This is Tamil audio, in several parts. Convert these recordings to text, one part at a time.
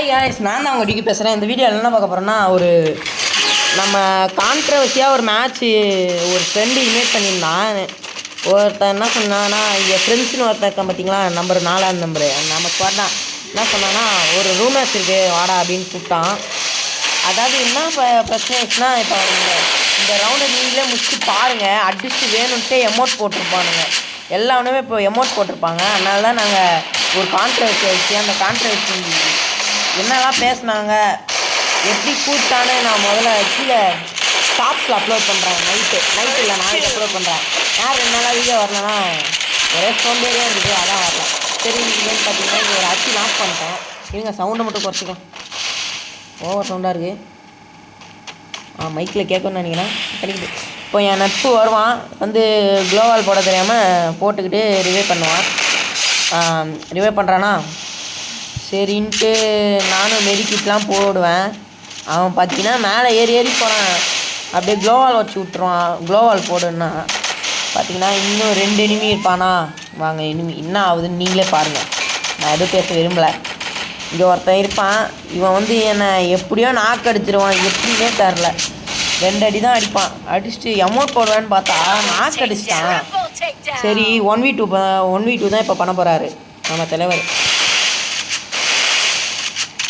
ஹாய் guys நான் தான் உங்கள் டிக்கி பேசுகிறேன் இந்த வீடியோ என்ன பார்க்க போகிறேன்னா ஒரு நம்ம கான்ட்ரவர்சியாக ஒரு மேட்ச்சு ஒரு ஃப்ரெண்டு இன்வைட் பண்ணியிருந்தான். ஒருத்தன் என்ன சொன்னான்னா என் ஃப்ரெண்ட்ஸ்னு ஒருத்தன் இருக்கான் பார்த்தீங்களா நம்பர் நாலாம் நம்பரு நமக்கு ஸ்குவாட் என்ன சொன்னான்னா ஒரு ரூம் மேட்ச் இருக்குது வாடா அப்படின்னு கூப்பிட்டான். அதாவது என்ன இப்போ பிரச்சனை ஆச்சுன்னா இப்போ இந்த இந்த ரவுண்டை நீங்களே முடிச்சுட்டு பாருங்கள் அடிச்சுட்டு வேணும்ட்டே எமௌண்ட் போட்டிருப்பானுங்க. எல்லாருமே இப்போ எமௌண்ட் போட்டிருப்பாங்க. அதனால தான் நாங்கள் ஒரு கான்ட்ரவர்சி வச்சு அந்த கான்ட்ரவர்சி என்னெல்லாம் பேசினாங்க? எப்படி கூப்பிட்டான்னு நான் முதல்ல கீழே ஷாப்ஸில் அப்லோட் பண்ணுறேன் நைட்டு நைட்டு இல்லை நாளைக்கு அப்லோட் பண்ணுறேன் யார் என்னால் வீடியோ வரலன்னா ஒரே சோம்பேறியாக இருக்குது அதான் வரல. சரி இன்னைக்கு பார்த்தீங்கன்னா இங்க ஒரு அச்சு லாக் பண்ணிட்டேன். இருங்க சவுண்டை மட்டும் குறைச்சிக்கலாம் ஓவர் சவுண்டாக இருக்குது ஆ மைக்கில் கேட்கணும்னு நினைக்கிறேன். கிடைக்குது. இப்போ என் நட்பு வருவான். வந்து க்ளோவால் போட தெரியாமல் போட்டுக்கிட்டு ரிவே பண்ணுவான். ரிவே பண்ணுறானா சரின்ட்டு நானும் மெடிக்கிட்லாம் போடுவேன். அவன் பார்த்தீங்கன்னா மேலே ஏறி ஏறி போகிறான் அப்படியே க்ளோவால் வச்சு விட்ருவான் க்ளோவால் போடுன்னா. பார்த்தீங்கன்னா இன்னும் ரெண்டு எனிமி இருப்பானா? வாங்க எனிமி என்ன ஆகுதுன்னு நீங்களே பாருங்கள் நான் எதுவும் பேச விரும்பலை. இங்கே ஒருத்தன் இருப்பான். இவன் வந்து என்னை எப்படியோ நாக்கு அடிச்சிருவான். எப்படின்னே தெரில ரெண்டு அடி தான் அடிப்பான். அடிச்சுட்டு எமௌண்ட் போடுவேன்னு பார்த்தா நாக்கு அடிச்சிட்டான். சரி one v two one v two தான் இப்போ பண்ண போகிறாரு நம்ம தலைவர்.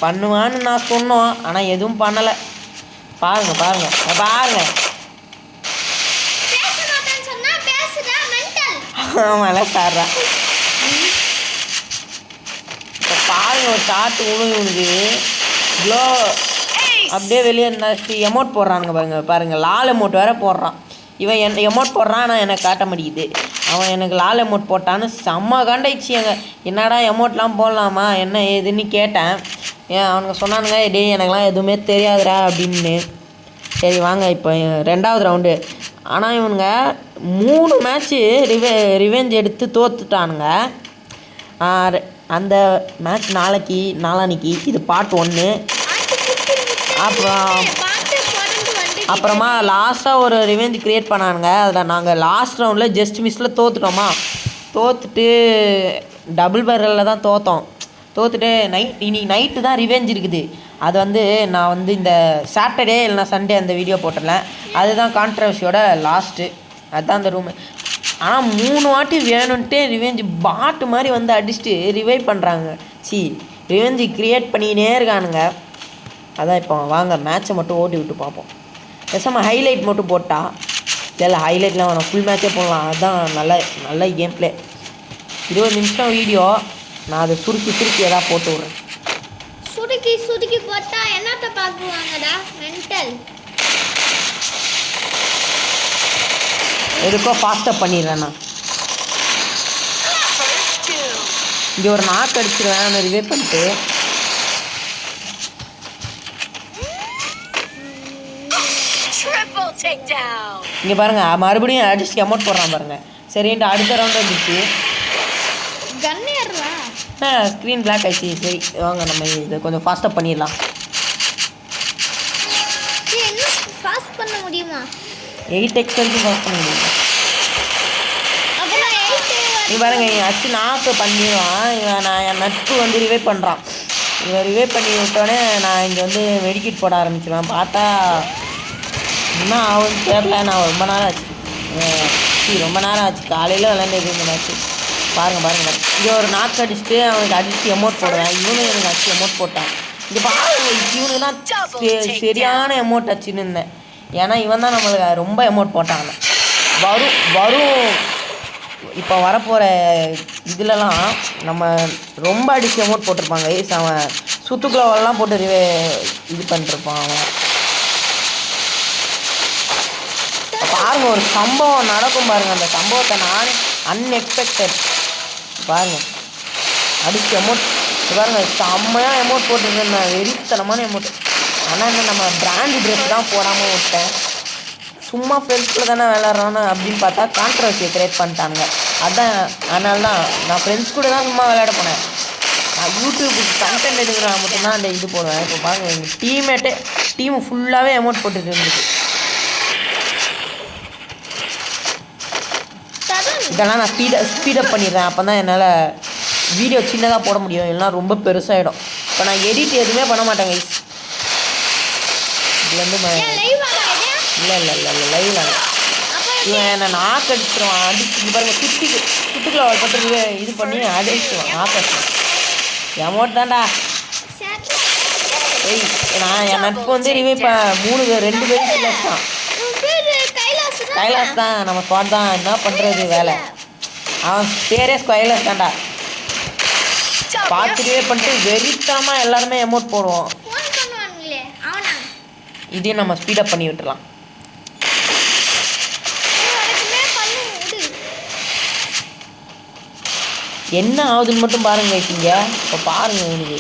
பண்ணுவான்னு நான் சொன்னோம் ஆனால் எதுவும் பண்ணலை. பாருங்க பாருங்க பாருங்க. ஆமால சார்ரா இப்போ பாருங்க ஒரு ஷார்ட் விழும் இவனுக்கு க்ளோ அப்படியே வெளியே இருந்தாச்சு எமௌண்ட் போடுறானுங்க பாருங்க பாருங்க லால் எமௌண்ட் வேற போடுறான். இவன் என் எமௌண்ட் போடுறான் ஆனால் எனக்கு காட்ட மாட்டேங்குது. அவன் எனக்கு லால் எமௌண்ட் போட்டான்னு செம்ம கண்டாயிடுச்சு எங்க என்னடா எமௌண்ட்லாம் போடலாமா என்ன ஏதுன்னு கேட்டேன். ஏன் அவனுங்க சொன்னானுங்க டேய் எனக்குலாம் எதுவுமே தெரியாதுடா அப்படின்னு. சரி வாங்க இப்போ ரெண்டாவது ரவுண்டு ஆனால் இவனுங்க மூணு மேட்ச்சு ரிவே ரிவெஞ்ச் எடுத்து தோத்துட்டானுங்க. அந்த மேட்ச் நாளைக்கு நாளானிக்கு இது பார்ட் ஒன்று அப்புறம் அப்புறமா லாஸ்ட்டாக ஒரு ரிவெஞ்ச் க்ரியேட் பண்ணானுங்க. அதில் நாங்கள் லாஸ்ட் ரவுண்டில் ஜஸ்ட் மிஸ்ஸில் தோத்துட்டோமா. தோத்துட்டு டபுள் பேரலில் தான் தோத்தோம். தோத்துட்டு நைட் இனி நைட்டு தான் ரிவெஞ்ச் இருக்குது. அது வந்து நான் வந்து இந்த சாட்டர்டே இல்லைனா சண்டே அந்த வீடியோ போட்டுடலாம் அதுதான் கான்ட்ரவர்சியோட லாஸ்ட்டு அதுதான் அந்த ரூமு ஆனால் மூணு வாட்டி வேணும்ன்ட்டு ரிவெஞ்சு பாட்டு மாதிரி வந்து அடிச்சுட்டு ரிவைவ் பண்ணுறாங்க சி ரிவெஞ்சு க்ரியேட் பண்ணிக்கினே இருக்கானுங்க. அதான் இப்போ வாங்க மேட்ச்சை மட்டும் ஓட்டி விட்டு பார்ப்போம். பேசாமல் ஹைலைட் மட்டும் போட்டால் இல்லை ஹைலைட்லாம் வேணாம் ஃபுல் மேட்சே போடலாம். அதுதான் நல்ல நல்ல கேம் பிளே இருபது நிமிஷம் வீடியோ நான் அதை சுருக்கி சுருக்கி எதாவது போட்டு விட்றேன். சுருக்கி சுருக்கி போட்டா என்னத்த பாக்குவாங்கடா மென்டல் எதுக்கோ ஃபாஸ்ட்டாக பண்ணிடுறேன் நான். இங்கே ஒரு நாக்கு அடிச்சிருவேன் அந்த ரிவே பண்ணிட்டு. இங்கே பாருங்க மறுபடியும் அடிச்சு அமௌண்ட் போடுறான் பாருங்க. சரின்ட்டு அடுத்த ரவுண்ட் வந்துச்சு. ஸ்க்ரீன் பிளாக் ஆயிடுச்சு. சரி வாங்க நம்ம இதை கொஞ்சம் ஃபாஸ்ட்டாக பண்ணிடலாம். ஃபாஸ்ட் பண்ண முடியுமா? எயிட் எக்ஸ் வரைக்கும் பாஸ் பண்ண முடியும்? நீ பாருங்க அச்சு நாக்கு பண்ணிடுவான். இவன் நான் என் நட்பு வந்து ரிவே பண்ணுறான் இவன் ரிவே பண்ணி விட்டோடனே நான் இங்கே வந்து மெடிக்கெட் போட ஆரம்பிச்சிருவேன். பார்த்தா என்ன ஆகும்னு தெரில நான் ரொம்ப நேரம் ஆச்சு. ரொம்ப நேரம் ஆச்சு. காலையில் விளாண்டது இந்த மேட்ச்சு பாருங்க பாருங்க இங்கே ஒரு நாக்கு அடிச்சுட்டு அவனுக்கு அடிச்சு எமௌண்ட் போடுவேன். இவனும் எனக்கு அடிச்சு எமௌண்ட் போட்டான். இங்கே பாருங்க இவனுக்கு தான் சரியான எமௌண்ட் அடிச்சுன்னு இருந்தேன். ஏன்னா இவன் தான் நம்மளுக்கு ரொம்ப எமௌண்ட் போட்டான் வரும் வரும். இப்போ வரப்போகிற இதுலலாம் நம்ம ரொம்ப அடிச்சு அமௌண்ட் போட்டிருப்பாங்க. ஏஸ் அவன் சுத்துக்குள்ளவெல்லாம் போட்டு ரிவே இது பண்ணிருப்பான் அவன். பாருங்க ஒரு சம்பவம் நடக்கும் பாருங்க. அந்த சம்பவத்தை நான் அன்எக்ஸ்பெக்டட் பாருங்கள் அடிச்சு அமௌண்ட் பாருங்கள் செம்மையாக அமௌண்ட் நான் வெறித்தனமான அமௌண்ட் ஆனால் என்ன நம்ம பிராண்ட் ட்ரெஸ் தான் போடாமல் விட்டேன். சும்மா ஃப்ரெண்ட்ஸில் தானே விளாட்றோன்னு அப்படின்னு பார்த்தா கான்ட்ரவர்சியை க்ரியேட் பண்ணிட்டானுங்க அதான் அதனால தான் நான் ஃப்ரெண்ட்ஸ் கூட தான் சும்மா விளையாட போனேன். நான் யூடியூபுக்கு கண்டென்ட் எடுக்கிறா மட்டும்தான் அந்த இது போடுவேன். இப்போ பாருங்கள் எங்கள் டீம்மேட்டே டீம் ஃபுல்லாகவே அமௌண்ட் போட்டுட்டு இருந்துச்சு இதெல்லாம் நான் ஸ்பீட ஸ்பீடப் பண்ணிடுறேன். அப்போ தான் என்னால் வீடியோ சின்னதாக போட முடியும். இல்லைனா ரொம்ப பெருசாகிடும் இப்போ நான் எடிட் எதுவுமே பண்ண மாட்டேன் கைஸ் இது வந்து ஏன் லைவ் ஆடா இது? இல்லை இல்லை இல்லை இல்லை அப்போ இவன் என்னை நாக்கு அடிச்சிருவான். அடிச்சு இங்க பாருங்க சுத்திக்கு சுத்துக்குள்ள அவள் பட்டு இது பண்ணி அடிச்சிருவான். நாக்கு அடிச்சிருவான். எமௌண்ட் தான்டா. ஏய் நான் என் நட்பு வந்து இனிமே இப்போ மூணு பேர் ரெண்டு பேரும் தான். கைலாஸ் தான் தான் நம்ம ஸ்பாட் தான். என்ன பண்ணுறது வேலை? அவன் பேரே கைலாஸ் தான்டா. பார்த்துட்டே பண்ணிட்டு வெறித்தனமாக எல்லாருமே எமோட் போடுவோம். இதையும் நம்ம ஸ்பீடப் பண்ணி விட்டுலாம் என்ன ஆகுதுன்னு மட்டும் பாருங்க இங்க. இப்போ பாருங்க எனக்கு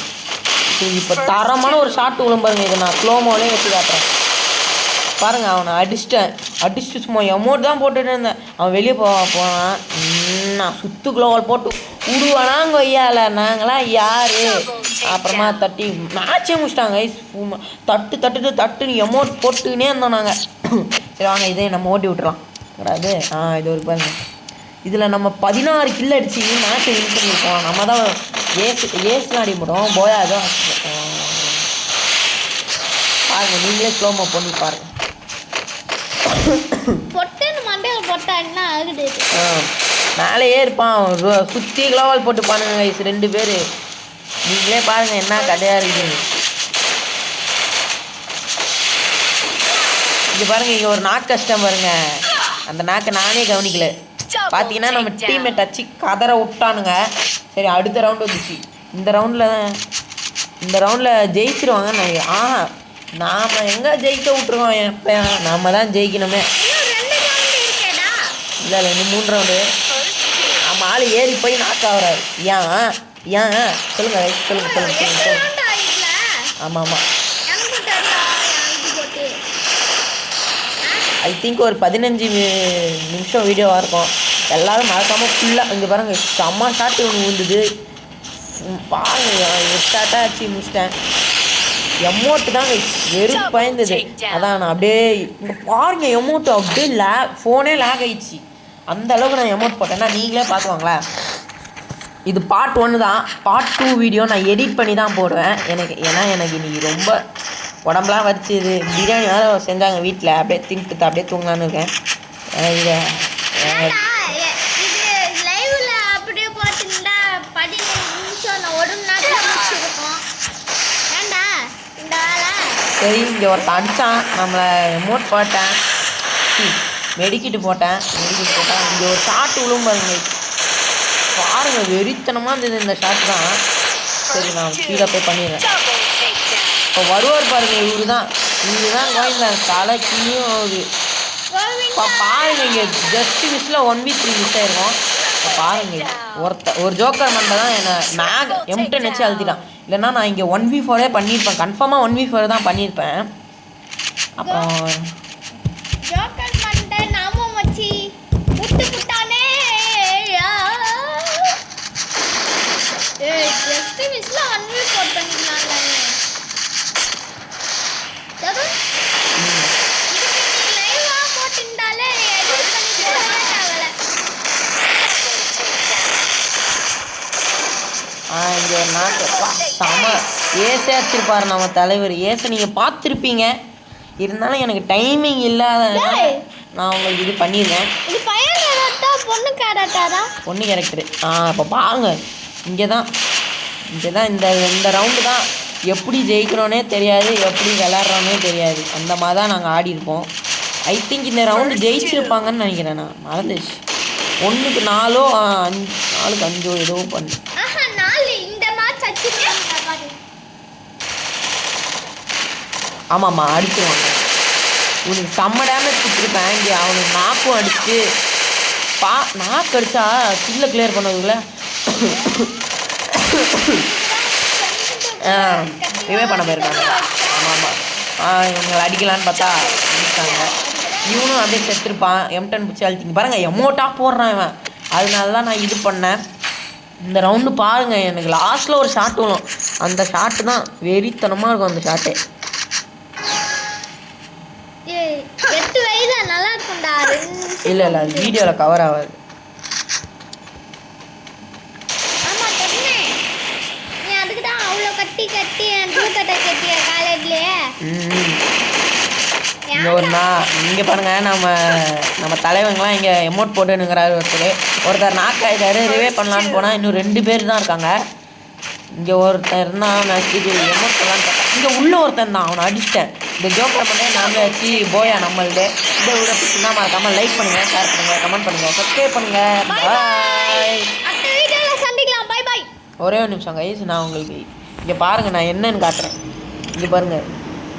இப்போ தரமான ஒரு ஷாட் விழும் பாருங்க இதை நான் ஸ்லோமோலே வச்சு காட்டுறேன். பாருங்க அவனை அடிச்சிட்டேன் அடிச்சுட்டு சும்மா எமௌண்ட் தான் போட்டுட்டு இருந்தேன். அவன் வெளியே போவான் போனான் நான் சுத்து குளோவல் போட்டு விடுவானாங்க ஐயால. நாங்களாம் யாரு? அப்புறமா தட்டி மேட்சே முடிச்சிட்டாங்க. தட்டு தட்டுட்டு தட்டுன்னு எமௌண்ட் போட்டுக்கினே இருந்தோம் நாங்கள் சரி வாங்க இதே நம்ம ஓட்டி விட்டுறலாம் கூடாது. ஆ இது ஒரு பாருங்க. இதில் நம்ம பதினாறு கில் அடிச்சு மேட்சை வின் பண்ணியிருக்கோம். நம்ம தான் ஏசு ஏசுலாம் அடி முடியும் போயா பாருங்க நீங்களே ஸ்லோமோ பண்ணி பாருங்க. பொட்டன்னு மண்டையில் போட்டாங்கன்னா என்ன ஆகுது மேலேயே இருப்பான். சுற்றி சுத்தி போட்டு பாருங்க கைஸ் ரெண்டு பேர். நீங்களே பாருங்க என்ன கதையாக இருக்குது இங்கே பாருங்க இங்க ஒரு நாக்கு கஷ்டம் பாருங்க. அந்த நாக்கை நானே கவனிக்கல. பார்த்தீங்கன்னா நம்ம டீமை டச்சு கதற விட்டானுங்க. சரி அடுத்த ரவுண்ட் வந்துச்சு. இந்த ரவுண்டில் இந்த ரவுண்டில் ஜெயிச்சிருவாங்கன்னு நினைக்கிறேன். ஆஹா நாம் எங்கே ஜெயிக்க விட்ருக்கோம் எப்போ நாம தான் ஜெயிக்கணுமே. இல்லை இல்லை இன்னும் மூணு ரவுண்டு நம்ம ஆள் ஏறி போய் நாக் ஆகுறாரு. ஏன்? ஏன்? சொல்லுங்க ரைட் சொல்லுங்க சொல்லுங்க சொல்லுங்க எட்டு சொல்லுங்க. ரவுண்டு ஆயிடுல ஆமாம் ஆமாம் ஐ திங்க் ஒரு பதினஞ்சு நிமிஷம் வீடியோவாக இருக்கும். எல்லாரும் மறக்காமல் ஃபுல்லாக இங்கே பாருங்க செம்ம ஷாட்டு ஒன்று விழுந்தது. பாருங்க எட்டாட்டா ஆச்சு முடிச்சிட்டேன். எமௌண்ட்டு தான் வெறும் பயந்தது. அதான் நான் அப்படியே இங்கே பாருங்க எமௌண்ட் அப்படியே லே ஃபோனே லேக் ஆயிடுச்சு. அந்த அளவுக்கு நான் எமௌண்ட் போட்டேன்னா நீங்களே பார்த்துவாங்களேன் இது பார்ட் ஒன்று தான். பார்ட் டூ வீடியோ நான் எடிட் பண்ணி தான் போடுவேன். எனக்கு ஏன்னா எனக்கு இன்னைக்கு ரொம்ப உடம்புலாம் வரிச்சுது பிரியாணி வேறு செஞ்சாங்க வீட்டில் அப்படியே தின்ட்டு அப்படியே தூங்கலான்னு இருக்கேன். இது லைவ்ல அப்படியே போட்டிருந்தா பதினஞ்சு நிமிஷம் நான் ஒரு மணி நேரத்துல முடிச்சிருக்கோம் ஏன்டா இந்த வேலை சரி இங்கே ஒருத்தன் அடித்தான் நம்மளை எமௌண்ட் போட்டேன். மெடிக்கிட்டு போட்டேன். மெடிக்கிட்டு போட்டேன். இங்கே ஒரு ஷாட் விழும் பாருங்க. பாருங்கள் வெறித்தனமாக இருந்தது இந்த ஷாட் தான். சரி நான் கீழே போய் பண்ணிடுறேன். இப்போ வருவார் பாருங்க இவரு தான் இவரு தான் கோவிந்தா தலைக்கியும் ஆகுது இப்போ பாருங்க இங்கே ஜஸ்ட் மிஸ்ஸில் ஒன் வீக் த்ரீ மிஸ் ஆயிருக்கும். பாருங்க ஒருத்த ஒரு ஜோக்கர் மண்டை தான் என்னை மேக் எம்டன் வச்சு அழுத்திட்டான். இல்லைன்னா நான் இங்கே ஒன் வி ஃபோரே பண்ணியிருப்பேன். கன்ஃபார்மாக ஒன் வி ஃபோர் தான் பண்ணியிருப்பேன். அப்புறம் ஜோக்கர் மண்டை நாமம் ஏய் ஜஸ்ட் மிஸ்ல ஒன் வீக் போட் பண்ணிருந்தாங்க தரு ம், இதுக்கு நீ லைவா போட்டிருந்தாலே எடிட் பண்ணி போடவே தேவையில்ல ஆ இங்கே ஒரு நாட்டு அப்பா, ஏசே வச்சிருப்பாரு நம்ம தலைவர். ஏசை நீங்கள் பார்த்துருப்பீங்க. இருந்தாலும் எனக்கு டைமிங் இல்லாதனால டேய். நான் உங்களுக்கு இது பண்ணியிருக்கேன் இது பையன் கேரட்டா பொண்ணு கேரக்டரு ஆ இப்போ பாருங்க. இங்கே தான் இங்கே தான் இந்த இந்த ரவுண்டு தான். எப்படி ஜெயிக்கிறோன்னே தெரியாது எப்படி விளாட்றோன்னே தெரியாது. அந்த மாதிரி தான் நாங்கள் ஆடி இருப்போம். ஐ திங்க் இந்த ரவுண்டு ஜெயிச்சிருப்பாங்கன்னு நினைக்கிறேன் நான். மறந்துச்சு ஒன்றுக்கு நாலோ அஞ்சு நாலுக்கு அஞ்சோ ஏதோ பண்ணு ஆஹா நாலு இந்த மேட்ச் அடிச்சிருக்காங்க பாரு ஆமாம்மா அடிச்சிருவாங்க. உனக்கு செம்ம டேமேஜ் கொடுத்துருப்பேன் இங்கே அவனுக்கு நாக்கும் அடிச்சு பா நாக்கு அடித்தா கில்ல கிளியர் பண்ணதுக்குள்ள இவே பண்ண போயிருக்காங்க. ஆமாம் ஆமாம் இவங்களை அடிக்கலான்னு பார்த்தா அடிச்சிட்டாங்க. இவனும் அப்படியே செத்துருப்பான் எம்டன் பிடிச்சி அழுத்திங்க பாருங்கள் எமோட்டாக போடுறான் இவன். அதனால தான் நான் இது பண்ணேன். இந்த ரவுண்டு பாருங்க எனக்கு லாஸ்ட்டில் ஒரு ஷாட் விழும். அந்த ஷாட்டு தான் வெறித்தனமாக இருக்கும் அந்த ஷாட்டே எட்டு வயதா? நல்லா இருக்கும்டா இல்லை இல்லை அது வீடியோவில் கவர் ஆகாது. ஆமா கண்ணே நீ அதுக்கு தான் அவ்வளோ கட்டி கட்டி கட்டி தூக்கத்தை கட்டிய காலேஜ்லயே இங்கே ஒரு நான் இங்கே பாருங்க நம்ம நம்ம தலைவங்களாம் இங்கே எமௌண்ட் போட்டுனுங்கிறாரு ஒருத்தர். ஒருத்தர் நாக் ஆகிட்டாரு ரிவே பண்ணலான்னு போனால் இன்னும் ரெண்டு பேர் தான் இருக்காங்க. இங்கே ஒருத்தன் இருந்தான் நான் எமௌண்ட் பண்ணலான்னு பார்த்தேன் இங்கே உள்ள ஒருத்தன் தான் அவனை அடிச்சிட்டேன். இந்த ஜோக்கரை பண்ணே நாமளே வச்சு போயா நம்மள்து. இந்த விட பிடிச்சிருந்தா மறக்காம லைக் பண்ணுங்கள் ஷேர் பண்ணுங்கள் கமெண்ட் பண்ணுங்கள் சப்ஸ்கிரைப் பண்ணுங்கள் பாய் சந்திக்கலாம். பை பை ஒரே ஒரு நிமிஷம் கைஸ் நான் உங்களுக்கு இங்கே பாருங்கள் நான் என்னன்னு காட்டுறேன். இங்கே பாருங்கள்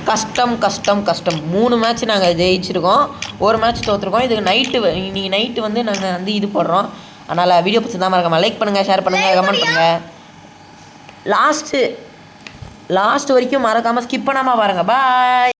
கஷ்டம் கஷ்டம் கஷ்டம். மூணு மேட்ச் நாங்கள் ஜெயிச்சிருக்கோம். ஒரு மேட்ச் தோற்றுருக்கோம் இதுக்கு நைட்டு இன்னைக்கு நைட்டு வந்து நாங்கள் வந்து இது போடுறோம். அதனால் வீடியோ பிடிச்சிருந்தா மறக்காம லைக் பண்ணுங்கள் ஷேர் பண்ணுங்கள் கமெண்ட் பண்ணுங்கள் லாஸ்ட்டு லாஸ்ட் வரைக்கும் மறக்காமல் ஸ்கிப் பண்ணாமல் பாருங்கள் பாய்